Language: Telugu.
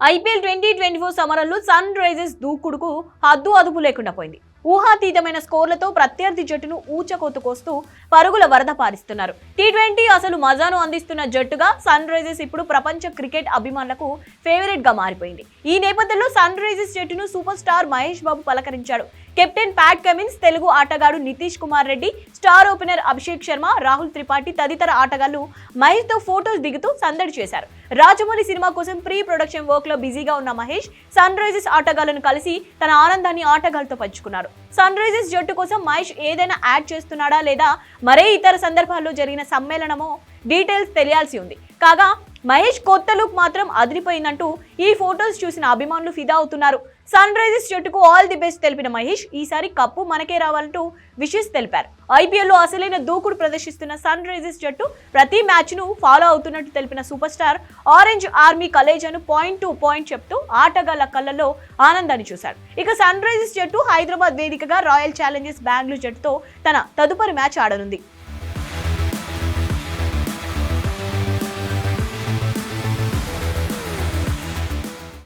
ఐపీఎల్ ట్వంటీ ట్వంటీ ఫోర్ సమరంలో సన్ రైజర్స్ దూకుడుకు హద్దు అదుపు లేకుండా పోయింది. ఊహాతీతమైన స్కోర్లతో ప్రత్యర్థి జట్టును ఊచకోతుకొస్తూ పరుగుల వరద పారిస్తున్నారు. టీ ట్వంటీ అసలు మజాను అందిస్తున్న జట్టుగా సన్ రైజర్స్ ఇప్పుడు ప్రపంచ క్రికెట్ అభిమానులకు ఫేవరెట్గా మారిపోయింది. ఈ నేపథ్యంలో సన్ రైజర్స్ జట్టును సూపర్ స్టార్ మహేష్ బాబు పలకరించాడు. కెప్టెన్ ప్యాట్ కమిన్స్ తెలుగు ఆటగాడు నితీష్ కుమార్ రెడ్డి స్టార్ ఓపెనర్ అభిషేక్ శర్మ రాహుల్ త్రిపాఠి తదితర ఆటగాళ్ళు మహేష్తో ఫోటోస్ దిగుతూ సందడి చేశారు. రాజమౌళి సినిమా కోసం ప్రీ ప్రొడక్షన్ వర్క్లో బిజీగా ఉన్న మహేష్ సన్ రైజర్స్ ఆటగాళ్ళను కలిసి తన ఆనందాన్ని ఆటగాళ్ళతో పంచుకున్నారు. సన్ రైజర్స్ జట్టు కోసం మహేష్ ఏదైనా యాడ్ చేస్తున్నాడా లేదా మరే ఇతర సందర్భాల్లో జరిగిన సమ్మేళనమో డీటెయిల్స్ తెలియాల్సి ఉంది. కాగా మహేష్ కొత్త లుక్ మాత్రం అదిరిపోయిందంటూ ఈ ఫొటోస్ చూసిన అభిమానులు ఫిదా అవుతున్నారు. సన్ రైజర్స్ జట్టుకు ఆల్ ది బెస్ట్ తెలిపిన మహేష్ ఈసారి కప్పు మనకే రావాలంటూ విషెస్ తెలిపారు. ఐపీఎల్లో అసలైన దూకుడు ప్రదర్శిస్తున్న సన్ రైజర్స్ జట్టు ప్రతి మ్యాచ్ను ఫాలో అవుతున్నట్టు తెలిపిన సూపర్ స్టార్ ఆరెంజ్ ఆర్మీ కలేజాను పాయింట్ టు పాయింట్ చెప్తూ ఆటగాళ్ళ కళ్ళల్లో ఆనందాన్ని చూశాడు. ఇక సన్ రైజర్స్ జట్టు హైదరాబాద్ వేదికగా రాయల్ ఛాలెంజర్స్ బెంగళూరు జట్టుతో తన తదుపరి మ్యాచ్ ఆడనుంది.